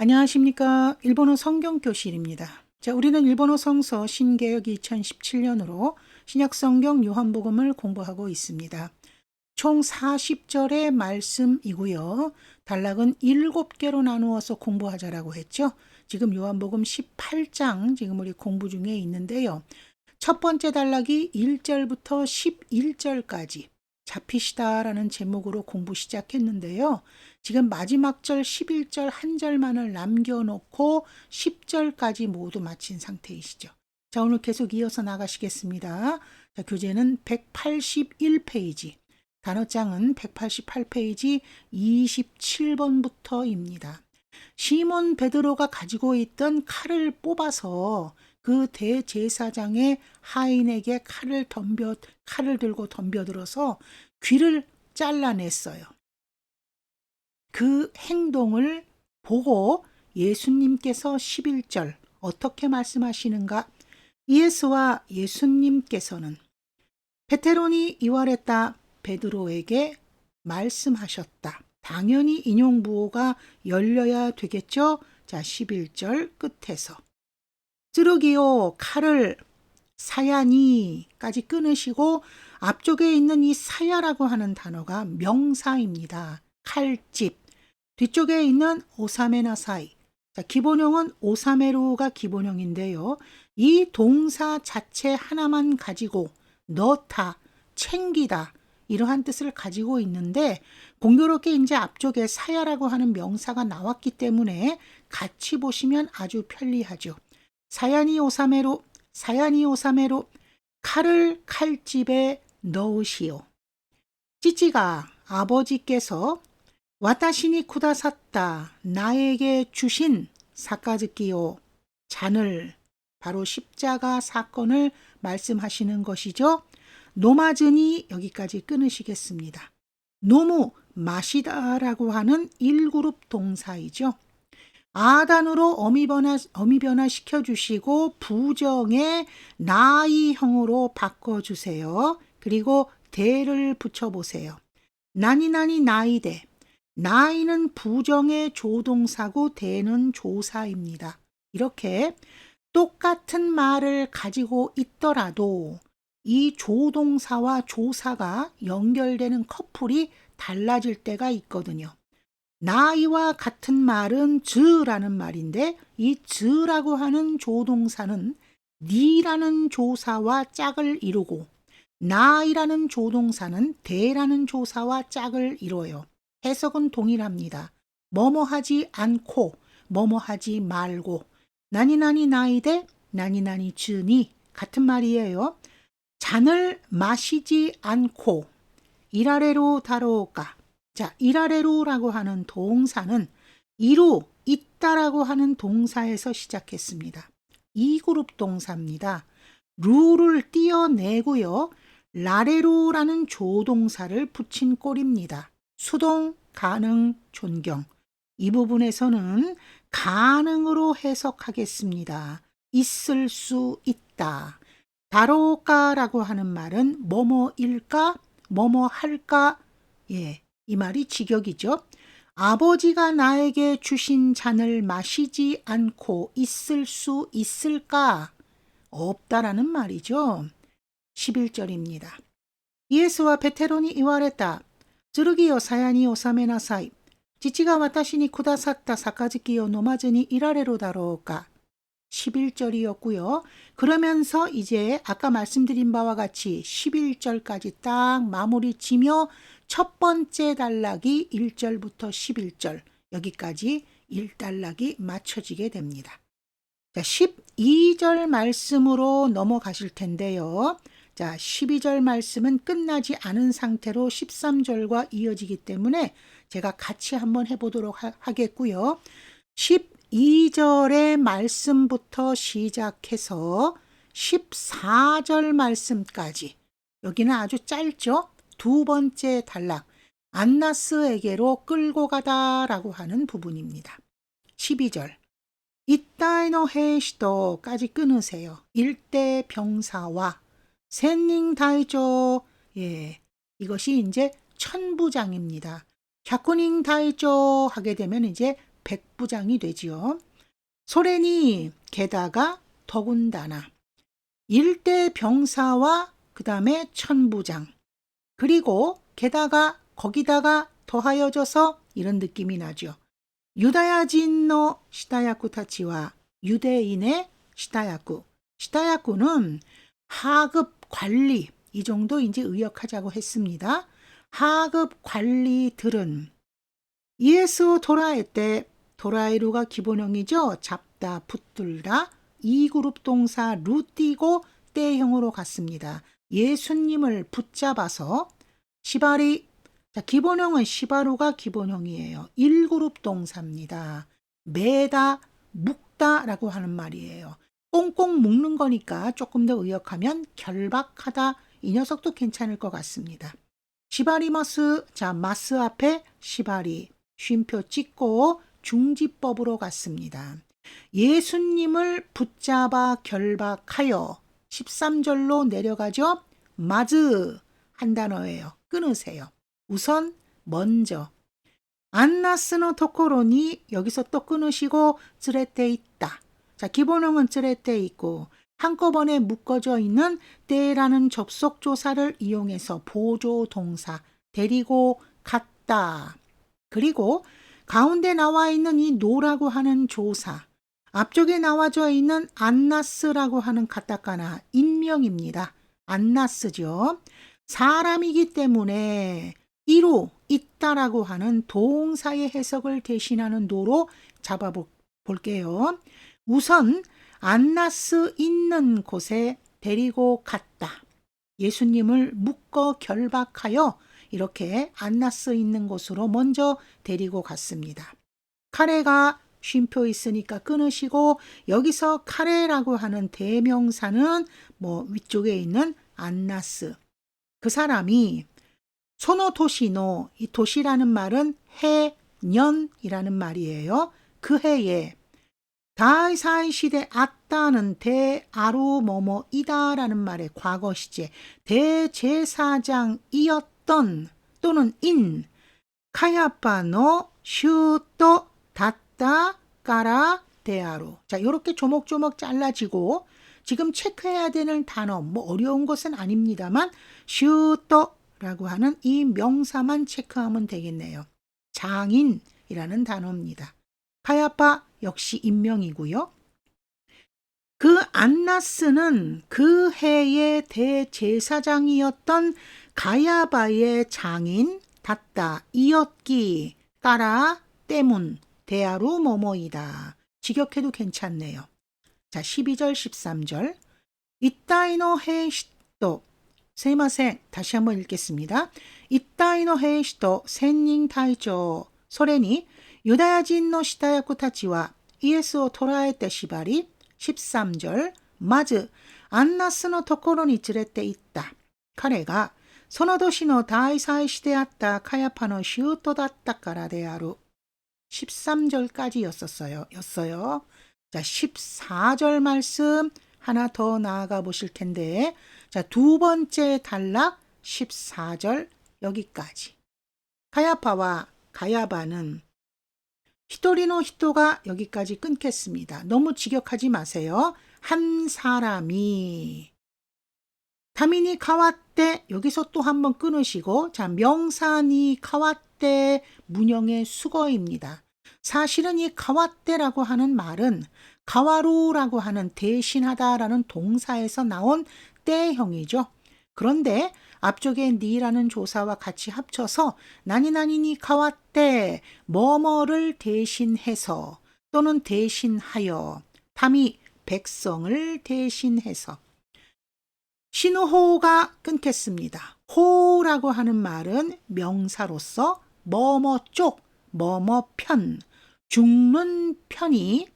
안녕하십니까. 일본어 성경교실입니다. 자, 우리는 일본어 성서 신개역 2017년으로 신약성경 요한복음을 공부하고 있습니다. 총 40절의 말씀이고요. 단락은 7개로 나누어서 공부하자라고 했죠. 지금 요한복음 18장 지금 우리 공부 중에 있는데요. 첫 번째 단락이 1절부터 11절까지 잡히시다라는 제목으로 공부 시작했는데요. 지금 마지막 절 11절 한 절만을 남겨놓고 10절까지 모두 마친 상태이시죠. 자, 오늘 계속 이어서 나가시겠습니다. 자, 교재는 181페이지, 단어장은 188페이지 27번부터입니다. 시몬 베드로가 가지고 있던 칼을 뽑아서 그 대제사장의 하인에게 칼을 덤벼 칼을 들고 덤벼들어서 귀를 잘라냈어요. 그 행동을 보고 예수님께서 11절 어떻게 말씀하시는가? 예수와 예수님께서는 베테론이 이활했다 베드로에게 말씀하셨다. 당연히 인용 부호가 열려야 되겠죠? 자, 11절 끝에서. 쓰르기요, 칼을 사야니까지 끊으시고 앞쪽에 있는 이 사야라고 하는 단어가 명사입니다. 칼집. 뒤쪽에 있는 오사메나 사이. 자, 기본형은 오사메루가 기본형인데요. 이 동사 자체 하나만 가지고 넣다, 챙기다 이러한 뜻을 가지고 있는데 공교롭게 이제 앞쪽에 사야라고 하는 명사가 나왔기 때문에 같이 보시면 아주 편리하죠. 사야니 오사메로, 사야니 오사메로 칼을 칼집에 넣으시오. 찌찌가 아버지께서 와타시니 쿠다샀다 나에게 주신 사카즈키요 잔을 바로 십자가 사건을 말씀하시는 것이죠. 노마즈니 여기까지 끊으시겠습니다. 노무 마시다라고 하는 1그룹 동사이죠. 아단으로 어미 변화, 어미 변화 시켜 주시고 부정의 나이형으로 바꿔 주세요. 그리고 대를 붙여 보세요. 나니나니 나이대. 나이는 부정의 조동사고 대는 조사입니다. 이렇게 똑같은 말을 가지고 있더라도 이 조동사와 조사가 연결되는 커플이 달라질 때가 있거든요. 나이와 같은 말은 즈라는 말인데 이 즈라고 하는 조동사는 니라는 조사와 짝을 이루고 나이라는 조동사는 대라는 조사와 짝을 이뤄요. 해석은 동일합니다. 뭐뭐 하지 않고 뭐뭐 하지 말고 나니나니 나이대 나니나니 즈니 같은 말이에요. 잔을 마시지 않고 이라레로 다로가 자, 이라레로라고 하는 동사는 이루 있다라고 하는 동사에서 시작했습니다. 이 그룹 동사입니다. 루를 띄어내고요. 라레로라는 조동사를 붙인 꼴입니다. 수동, 가능, 존경. 이 부분에서는 가능으로 해석하겠습니다. 있을 수 있다. 다로까라고 하는 말은 뭐뭐일까, 뭐뭐 할까, 예, 이 말이 직역이죠. 아버지가 나에게 주신 잔을 마시지 않고 있을 수 있을까? 없다라는 말이죠. 11절입니다. 예수와 베테론이 이와랬다. 즈르기요 사야니 오사메나사이. 지치가 와타시니 쿠다샀다 사카즈키요 노마즈니 이라레로 다로우까. 11절이었고요. 그러면서 이제 아까 말씀드린 바와 같이 11절까지 딱 마무리 지며 첫 번째 단락이 1절부터 11절 여기까지 1단락이 맞춰지게 됩니다. 자, 12절 말씀으로 넘어가실 텐데요. 자, 12절 말씀은 끝나지 않은 상태로 13절과 이어지기 때문에 제가 같이 한번 해보도록 하, 하겠고요. 12절의 말씀부터 시작해서 14절 말씀까지 여기는 아주 짧죠? 두 번째 단락 안나스에게로 끌고 가다라고 하는 부분입니다. 12절 이따이노 헤이시도까지 끊으세요. 일대 병사와 센닝 다이죠. 예, 이것이 이제 천부장입니다. 샤쿠닝 다이죠 하게 되면 이제 백부장이 되지요. 소련이 게다가 더군다나 일대 병사와 그 다음에 천부장 그리고 게다가 거기다가 더하여져서 이런 느낌이 나죠. 유다야진노 시다야쿠 타치와 유대인의 시다야쿠. 시다야쿠는 하급 관리 이 정도 이제 의역하자고 했습니다. 하급 관리들은 이에스 도라에 때 도라에루가 기본형이죠. 잡다, 붙들다. 이 그룹 동사 루 띄고 때형으로 갔습니다. 예수님을 붙잡아서 시바리 자, 기본형은 시바루가 기본형이에요. 1그룹 동사입니다. 매다, 묶다 라고 하는 말이에요. 꽁꽁 묶는 거니까 조금 더 의역하면 결박하다. 이 녀석도 괜찮을 것 같습니다. 시바리마스, 자, 마스 앞에 시바리, 쉼표 찍고 중지법으로 갔습니다. 예수님을 붙잡아 결박하여 13절로 내려가죠. 마즈 한 단어예요. 끊으세요. 우선 먼저 안나스노 토코로니 여기서 또 끊으시고 쯔레때 있다. 자, 기본형은 쯔레때 있고 한꺼번에 묶어져 있는 때라는 접속 조사를 이용해서 보조 동사 데리고 갔다. 그리고 가운데 나와 있는 이 노라고 하는 조사 앞쪽에 나와져 있는 안나스라고 하는 카타카나 인명입니다. 안나스죠. 사람이기 때문에 이로 있다라고 하는 동사의 해석을 대신하는 노로 잡아볼게요. 우선 안나스 있는 곳에 데리고 갔다. 예수님을 묶어 결박하여 이렇게 안나스 있는 곳으로 먼저 데리고 갔습니다. 카레가 쉼표 있으니까 끊으시고 여기서 카레라고 하는 대명사는 뭐 위쪽에 있는 안나스 그 사람이 소노 도시노 이 도시라는 말은 해 년이라는 말이에요. 그 해에 다이사이 시대 아따는 대아루 뭐뭐이다라는 말의 과거 시제 대제사장이었던 또는 인 카야파노 슈토 다따 까라 대아루 자 이렇게 조목조목 잘라지고 지금 체크해야 되는 단어 뭐 어려운 것은 아닙니다만 슈토라고 하는 이 명사만 체크하면 되겠네요. 장인이라는 단어입니다. 카야파 역시 인명이고요. 그 안나스는 그 해의 대제사장이었던 가야바의 장인 닷다 이었기 까라 때문 대하루 뭐뭐이다. 직역해도 괜찮네요. 자, 12절 13절 이따이노 헤이시토 세마생 다시 한번 읽겠습니다. 이따이노 헤이시토 센닝 타이조 소렌이 유다야진노 시다야쿠 타치와 이에스오 토라에테 시바리 13절 마즈 안나스노 토코로니 즈레때 있다. 彼がその年の大祭司であったカヤパの舅だったからである。 13절까지였었어요. 였어요. 자, 14절 말씀 하나 더 나아가 보실 텐데, 자, 두 번째 단락 14절 여기까지. 가야파와 가야바는 히토리노 히토가 여기까지 끊겠습니다. 너무 직역하지 마세요. 한 사람이 다민이 가왔대 여기서 또 한번 끊으시고 자 명산이 가왔대 문형의 수거입니다. 사실은 이 가왔대라고 하는 말은 가와루라고 하는 대신하다라는 동사에서 나온 때형이죠. 그런데 앞쪽에 니라는 조사와 같이 합쳐서 나니나니니 가왔대 뭐뭐를 대신해서 또는 대신하여 담이 백성을 대신해서 신호가 끊겠습니다. 호라고 하는 말은 명사로서 뭐뭐 쪽, 뭐뭐 편, 죽는 편이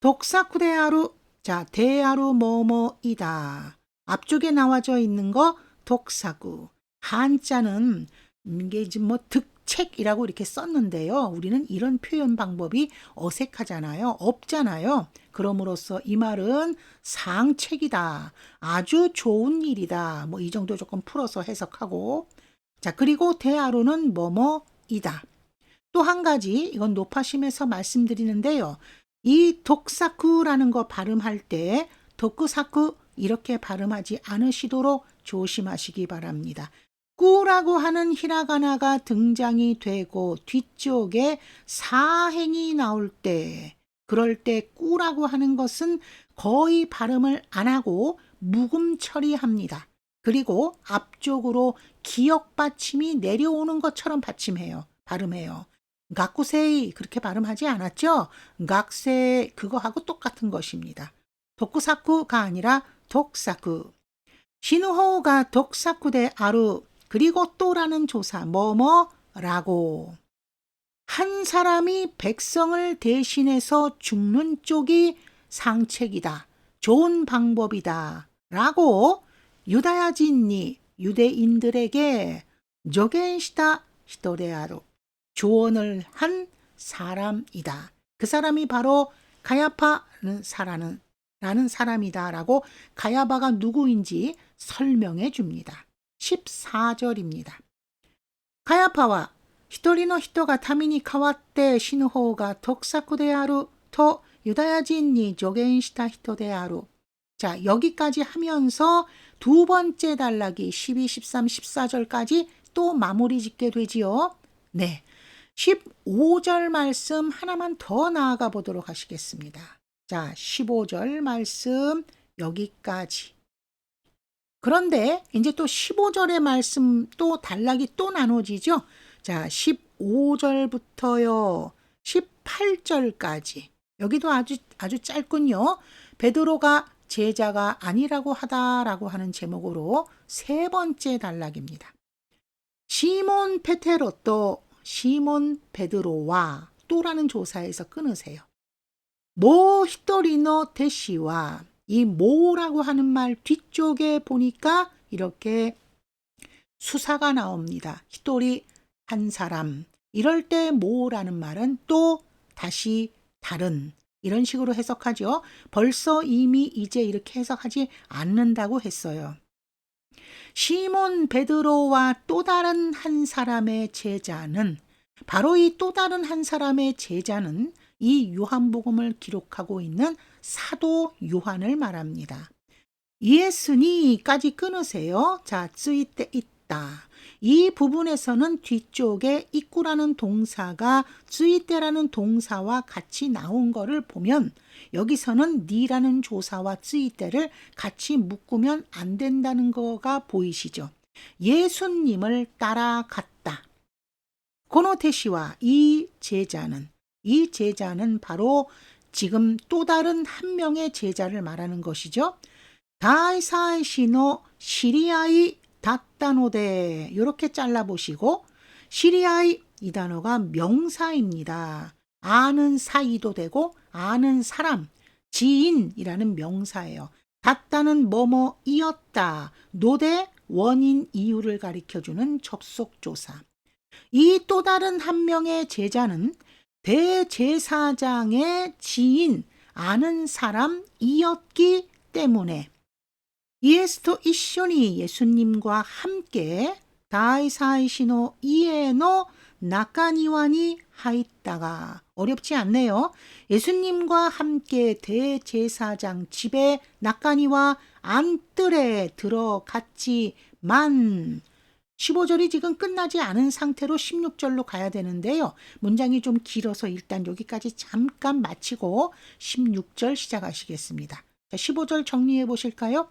독사쿠대하루, 자, 대하루 뭐뭐이다. 앞쪽에 나와져 있는 거 독사구. 한자는 이게 뭐 득책이라고 이렇게 썼는데요. 우리는 이런 표현 방법이 어색하잖아요. 없잖아요. 그럼으로써 이 말은 상책이다. 아주 좋은 일이다. 뭐 이 정도 조금 풀어서 해석하고. 자, 그리고 대하루는 뭐뭐이다. 또 한 가지 이건 높아심에서 말씀드리는데요. 이 독사쿠라는 거 발음할 때 독사쿠 이렇게 발음하지 않으시도록 조심하시기 바랍니다. 꾸라고 하는 히라가나가 등장이 되고 뒤쪽에 사행이 나올 때 그럴 때 꾸라고 하는 것은 거의 발음을 안 하고 묵음 처리합니다. 그리고 앞쪽으로 기역 받침이 내려오는 것처럼 받침해요. 발음해요. 가쿠세이 그렇게 발음하지 않았죠? 각세 그거하고 똑같은 것입니다. 독사쿠가 아니라 독사쿠. 신호가 독사쿠 대 아루 그리고 또라는 조사 뭐뭐라고 한 사람이 백성을 대신해서 죽는 쪽이 상책이다. 좋은 방법이다. 라고 유다야진이 유대인들에게 조겐시다 히토레아로 조언을 한 사람이다. 그 사람이 바로 가야파는 사라는 라는 사람이다라고 가야바가 누구인지 설명해 줍니다. 14절입니다. 가야파와 一人の人が民に代わって死ぬ方が得策であるとユダヤ人に助言した人である. 자, 여기까지 하면서 두 번째 단락이 12, 13, 14절까지 또 마무리 짓게 되지요. 네. 15절 말씀 하나만 더 나아가 보도록 하시겠습니다. 자, 15절 말씀 여기까지. 그런데 이제 또 15절의 말씀 또 단락이 또 나눠지죠. 자, 15절부터요. 18절까지. 여기도 아주 아주 짧군요. 베드로가 제자가 아니라고 하다라고 하는 제목으로 세 번째 단락입니다. 시몬 페테로 또 시몬 베드로와 또라는 조사에서 끊으세요. 모 히토리노 대시와 이 모라고 하는 말 뒤쪽에 보니까 이렇게 수사가 나옵니다. 히토리 한 사람. 이럴 때 모라는 말은 또 다시 다른 이런 식으로 해석하죠. 벌써 이미 이제 이렇게 해석하지 않는다고 했어요. 시몬 베드로와 또 다른 한 사람의 제자는 바로 이 또 다른 한 사람의 제자는 이 요한복음을 기록하고 있는 사도 요한을 말합니다. 예수니까지 끊으세요. 자, 쓰이 때 있다. 이 부분에서는 뒤쪽에 입구라는 동사가 쯔이때라는 동사와 같이 나온 거를 보면 여기서는 니라는 조사와 쯔이때를 같이 묶으면 안 된다는 거가 보이시죠. 예수님을 따라갔다. 고노테시와 이 제자는 이 제자는 바로 지금 또 다른 한 명의 제자를 말하는 것이죠. 다이사이시노 시리아이 다따노데 이렇게 잘라보시고 시리아이 이 단어가 명사입니다. 아는 사이도 되고 아는 사람, 지인이라는 명사예요. 다따는 뭐뭐이었다. 노대 원인 이유를 가리켜주는 접속조사. 이 또 다른 한 명의 제자는 대제사장의 지인, 아는 사람이었기 때문에 이에스토 이쇼니 예수님과 함께 다이사이시노 이에노 나카니와니 하있다가 어렵지 않네요. 예수님과 함께 대제사장 집에 나카니와 안뜰에 들어갔지만 15절이 지금 끝나지 않은 상태로 16절로 가야 되는데요. 문장이 좀 길어서 일단 여기까지 잠깐 마치고 16절 시작하시겠습니다. 자, 15절 정리해 보실까요?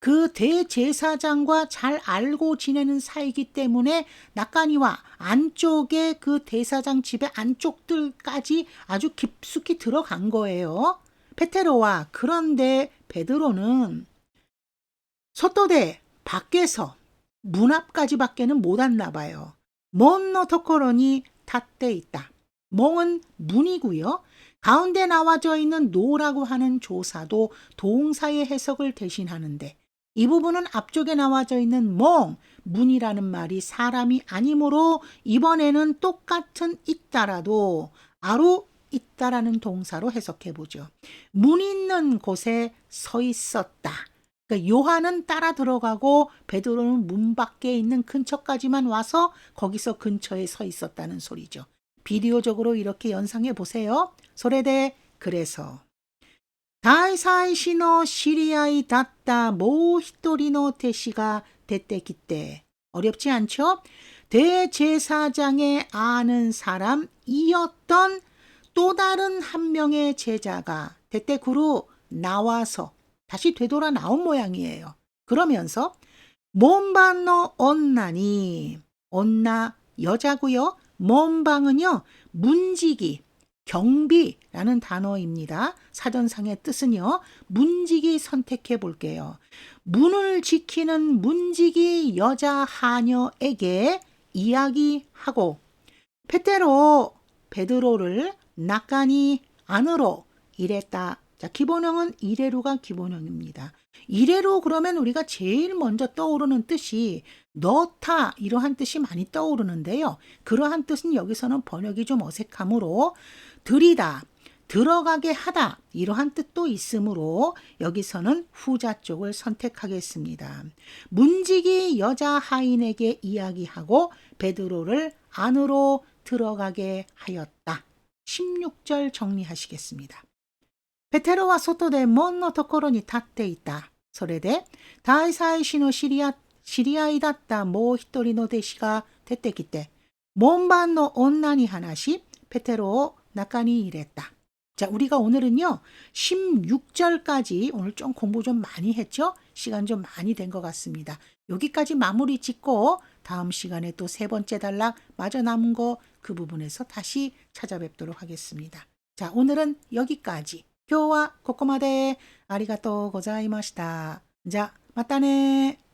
그 대제사장과 잘 알고 지내는 사이기 때문에 낙가니와 안쪽에 그 대사장 집의 안쪽들까지 아주 깊숙이 들어간 거예요. 페테로와 그런데 베드로는 서도대 밖에서 문 앞까지 밖에는 못 왔나 봐요. 먼너 토코로니 tat대 있다. 멍은 문이고요. 가운데 나와져 있는 노라고 하는 조사도 동사의 해석을 대신하는데 이 부분은 앞쪽에 나와져 있는 멍, 문이라는 말이 사람이 아니므로 이번에는 똑같은 있다라도 아로 있다라는 동사로 해석해 보죠. 문 있는 곳에 서 있었다. 그러니까 요한은 따라 들어가고 베드로는 문 밖에 있는 근처까지만 와서 거기서 근처에 서 있었다는 소리죠. 비디오적으로 이렇게 연상해 보세요. 소레대 그래서 大祭司の知り合いだったもう一人の弟子が出てきて 어렵지 않죠? 대제사장의 아는 사람이었던 또 다른 한 명의 제자가 대때구로 나와서 다시 되돌아 나온 모양이에요. 그러면서 몸반노 언나니 언나 여자고요. 몸방은요 문지기 경비라는 단어입니다. 사전상의 뜻은요. 문지기 선택해 볼게요. 문을 지키는 문지기 여자 하녀에게 이야기하고 페테로 베드로를 낙간이 안으로 이랬다. 자, 기본형은 이래로가 기본형입니다. 이래로 그러면 우리가 제일 먼저 떠오르는 뜻이 넣다 이러한 뜻이 많이 떠오르는데요. 그러한 뜻은 여기서는 번역이 좀 어색하므로 들이다, 들어가게 하다 이러한 뜻도 있으므로 여기서는 후자 쪽을 선택하겠습니다. 문지기 여자 하인에게 이야기하고 베드로를 안으로 들어가게 하였다. 16절 정리하시겠습니다. ペテロは外で門のところに立っていた。それで、大祭司の知り合知り合いだったもう一人の弟子が出てきて、門番の女に話し、ペテロを 낙관이 이랬다. 자, 우리가 오늘은요, 16절까지 오늘 좀 공부 좀 많이 했죠? 시간 좀 많이 된 것 같습니다. 여기까지 마무리 짓고 다음 시간에 또 세 번째 단락 마저 남은 거 그 부분에서 다시 찾아뵙도록 하겠습니다. 자, 오늘은 여기까지. 교와 코코마데 아리가또 고자이마시다. 자, 맞다네.